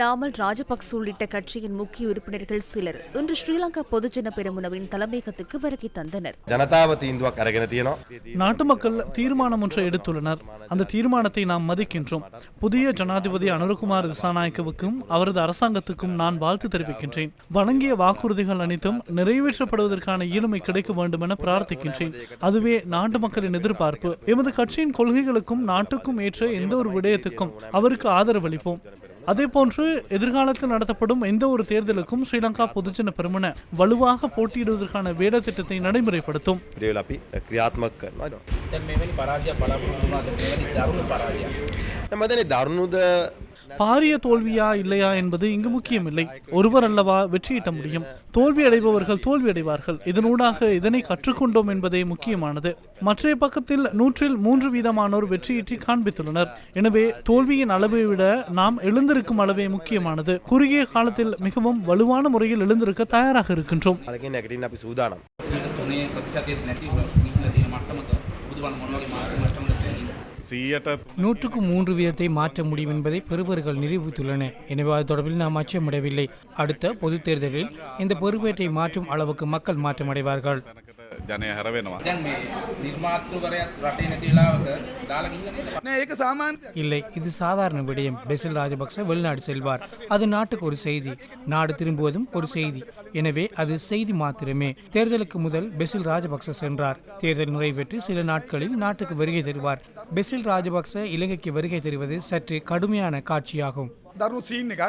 நாமல் ராஜபக்ச உள்ளிட்ட கட்சியின் முக்கிய உறுப்பினர்கள் சிலர் இன்று ஸ்ரீலங்கா பொதுஜன பெருமுனவின் தலைமையகத்துக்கு வருகை தந்தனர். நாட்டு மக்கள் தீர்மானம் ஒன்றை எடுத்துள்ளனர். அந்த தீர்மானத்தை நாம் மதிக்கின்றோம். புதிய ஜனாதிபதி அனுரகுமார் திசாநாயக்கவுக்கும் அவரது அரசாங்கத்துக்கும் நான் வாழ்த்து தெரிவிக்கின்றேன். வழங்கிய வாக்குறுதிகள் அனைத்தும் நிறைவேற்றப்படுவதற்கான ஈடுமை கிடைக்க வேண்டும் என பிரார்த்திக்கின்றேன். அதுவே நாட்டு மக்களின் எதிர்பார்ப்பு. எமது கட்சியின் கொள்கைகளுக்கும் நாட்டுக்கும் ஏற்ற எந்த ஒரு விடயத்துக்கும் அவருக்கு ஆதரவளிப்போம். அதே போன்று எதிர்காலத்தில் நடத்தப்படும் எந்த ஒரு தேர்தலுக்கும் ஸ்ரீலங்கா பொதுஜன பெருமன வலுவாக போட்டியிடுவதற்கான வேட திட்டத்தை நடைமுறைப்படுத்தும் நம்ம தருணுத பாரிய தோல்வியா இல்லையா என்பது இங்கு முக்கியமில்லை. ஒருவர் அல்லவா வெற்றியிட்ட முடியும். தோல்வி அடைபவர்கள் தோல்வி அடைவார்கள். இதனூடாக இதனை கற்றுக்கொண்டோம் என்பதே முக்கியமானது. மற்றைய பக்கத்தில் நூற்றில் மூன்று வீதமானோர் வெற்றியீற்றி காண்பித்துள்ளனர். எனவே தோல்வியின் அளவை விட நாம் எழுந்திருக்கும் அளவே முக்கியமானது. குறுகிய காலத்தில் மிகவும் வலுவான முறையில் எழுந்திருக்க தயாராக இருக்கின்றோம். மட்டமக நூற்றுக்கு மூன்று வீதத்தை மாற்ற முடியும் என்பதை பெறுவர்கள் நிரூபித்துள்ளனர் எனவே அது தொடர்பில் நாம் அச்சமடையவில்லை. அடுத்த பொதுத் தேர்தலில் இந்த பெறுபேற்றை மாற்றும் அளவுக்கு மக்கள் மாற்றமடைவார்கள். ජනය හැරවෙනවා. දැන් මේ නිර්මාතෘවරයත් රටේ නැති වෙලාවක දාලා ගිහින් නේද? නෑ ඒක සාමාන්‍ය இல்லை இது சாதாரண விடயம் பெசில் ராஜபக்ச வெளிநாடு செல்வார் அது நாட்டுக்கு ஒரு செய்தி நாடு திரும்புவதும் ஒரு செய்தி எனவே அது செய்தி மாத்திரமே தேர்தலுக்கு முதல் பெசில் ராஜபக்ச சென்றார் தேர்தல் நிறைவேற்றி சில நாட்களில் நாட்டுக்கு வருகை தருவார் பெசில் ராஜபக்ச இலங்கைக்கு வருகை தருவது சற்று கடுமையான காட்சியாகும் දරු සීන් එකක්